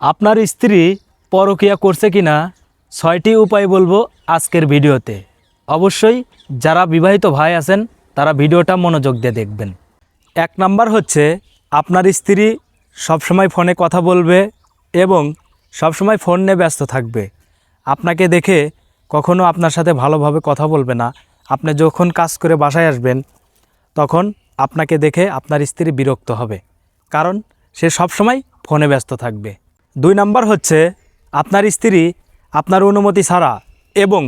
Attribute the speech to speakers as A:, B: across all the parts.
A: আপনার স্ত্রী পরকিয়া করছে কিনা ছয়টি উপায় বলব আজকের ভিডিওতে। অবশ্যই যারা বিবাহিত ভাই আছেন, তারা ভিডিওটা মনোযোগ দিয়ে দেখবেন। এক নাম্বার হচ্ছে, আপনার স্ত্রী সবসময় ফোনে কথা বলবে এবং সবসময় ফোন নিয়ে ব্যস্ত থাকবে। আপনাকে দেখে কখনো আপনার সাথে ভালোভাবে কথা বলবে না। আপনি যখন কাজ করে বাসায় আসবেন, তখন আপনাকে দেখে আপনার স্ত্রী বিরক্ত হবে। কারণ সে সবসময় ফোনে ব্যস্ত থাকবে। দুই নাম্বার হচ্ছে, আপনার স্ত্রী আপনার অনুমতি ছাড়া এবং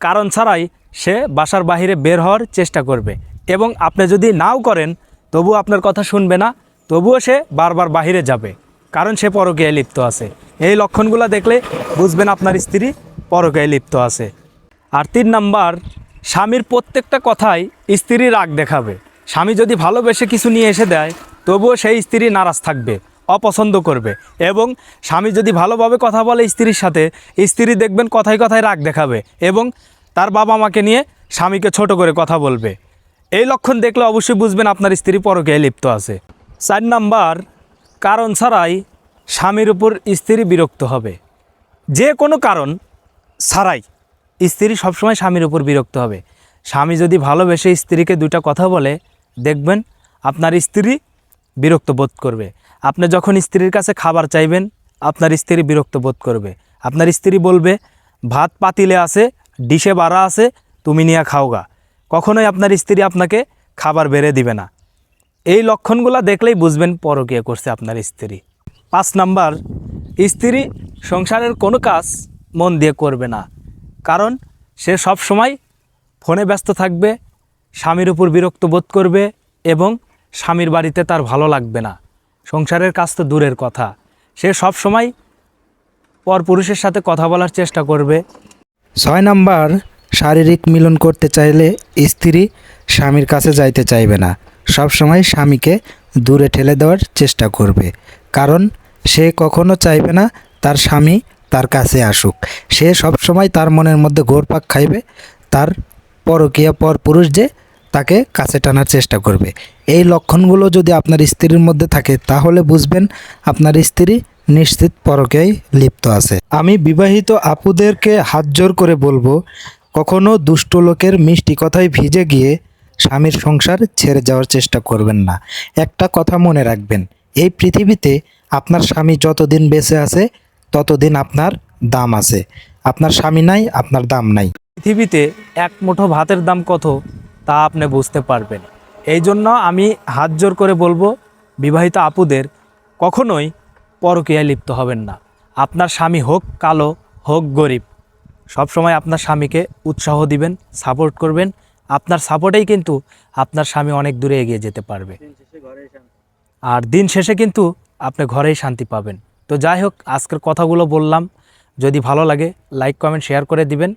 A: কারণ ছাড়াই সে বাসার বাইরে বের হওয়ার চেষ্টা করবে। এবং আপনি যদি নাও করেন তবু আপনার কথা শুনবে না, তবুও সে বারবার বাইরে যাবে, কারণ সে পরকীয়ায় লিপ্ত আছে। এই লক্ষণগুলো দেখলে বুঝবেন আপনার স্ত্রী পরকীয়ায় লিপ্ত আছে। আর তিন নাম্বার, স্বামীর প্রত্যেকটা কথাই স্ত্রী রাগ দেখাবে। স্বামী যদি ভালোবেসে কিছু নিয়ে এসে দেয়, তবুও সেই স্ত্রী নারাজ থাকবে। অপছন্দ করবে এবং স্বামী যদি ভালোভাবে কথা বলে স্ত্রীর সাথে, স্ত্রী দেখবেন কথায় কথায় রাগ দেখাবে এবং তার বাবা মাকে নিয়ে স্বামীকে ছোট করে কথা বলবে। এই লক্ষণ দেখলে অবশ্যই বুঝবেন আপনার স্ত্রী পরকে লিপ্ত আছে। চার নাম্বার, কারণ ছাড়াই স্বামীর উপর স্ত্রী বিরক্ত হবে। যে কোনো কারণ ছাড়াই স্ত্রী সবসময় স্বামীর উপর বিরক্ত হবে। স্বামী যদি ভালোবেসে স্ত্রীকে দুটা কথা বলে, দেখবেন আপনার স্ত্রী বিরক্ত বোধ করবে। আপনি যখন স্ত্রীর কাছে খাবার চাইবেন, আপনার স্ত্রী বিরক্ত বোধ করবে। আপনার স্ত্রী বলবে, ভাত পাতিলে আছে, ডিশে বাড়া আছে, তুমি নিয়ে খাওগা। কখনোই আপনার স্ত্রী আপনাকে খাবার বেড়ে দিবে না। এই লক্ষণগুলো দেখলেই বুঝবেন পরকীয়া করছে আপনার স্ত্রী। পাঁচ নাম্বার, স্ত্রী সংসারের কোনো কাজ মন দিয়ে করবে না। কারণ সে সব সময় ফোনে ব্যস্ত থাকবে, স্বামীর উপর বিরক্ত বোধ করবে এবং স্বামীর বাড়িতে তার ভালো লাগবে না। সংসারের কাজ তো দূরের কথা। সে সব সময় পরপুরুষের সাথে কথা বলার চেষ্টা করবে।
B: ছয় নাম্বার, শারীরিক মিলন করতে চাইলে স্ত্রী স্বামীর কাছে যাইতে চাইবে না। সবসময় স্বামীকে দূরে ঠেলে দেওয়ার চেষ্টা করবে। কারণ সে কখনো চাইবে না তার স্বামী তার কাছে আসুক। সে সবসময় তার মনের মধ্যে ঘোরপাক খাইবে। তার পরকীয়া পর পুরুষ যে তাকে কাছে টানার চেষ্টা করবে। এই লক্ষণগুলো যদি আপনার স্ত্রীর মধ্যে থাকে, তাহলে বুঝবেন আপনার স্ত্রী নিশ্চিত পরকেই লিপ্ত আছে। আমি বিবাহিত আপুদেরকে হাত জোর করে বলব, কখনো দুষ্ট লোকের মিষ্টি কথায় ভিজে গিয়ে স্বামীর সংসার ছেড়ে যাওয়ার চেষ্টা করবেন না। একটা কথা মনে রাখবেন, এই পৃথিবীতে আপনার স্বামী যতদিন বেঁচে আছে, ততদিন আপনার দাম আছে। আপনার স্বামী নাই, আপনার দাম নাই।
A: পৃথিবীতে এক মুঠো ভাতের দাম কত? তা আপনি বুঝতে পারবেন। এই জন্য আমি হাত জোর করে বলব বিবাহিত আপুদের কখনোই পরকীয়ায় লিপ্ত হবেন না। আপনার স্বামী হোক কালো হোক গরিব সবসময় আপনার স্বামীকে উৎসাহ দিবেন সাপোর্ট করবেন। আপনার সাপোর্টেই কিন্তু আপনার স্বামী অনেক দূরে এগিয়ে যেতে পারবে। আর দিন শেষে কিন্তু আপনি ঘরেই শান্তি পাবেন। তো যাই হোক আজকের কথাগুলো বললাম। যদি ভালো লাগে লাইক কমেন্ট শেয়ার করে দিবেন।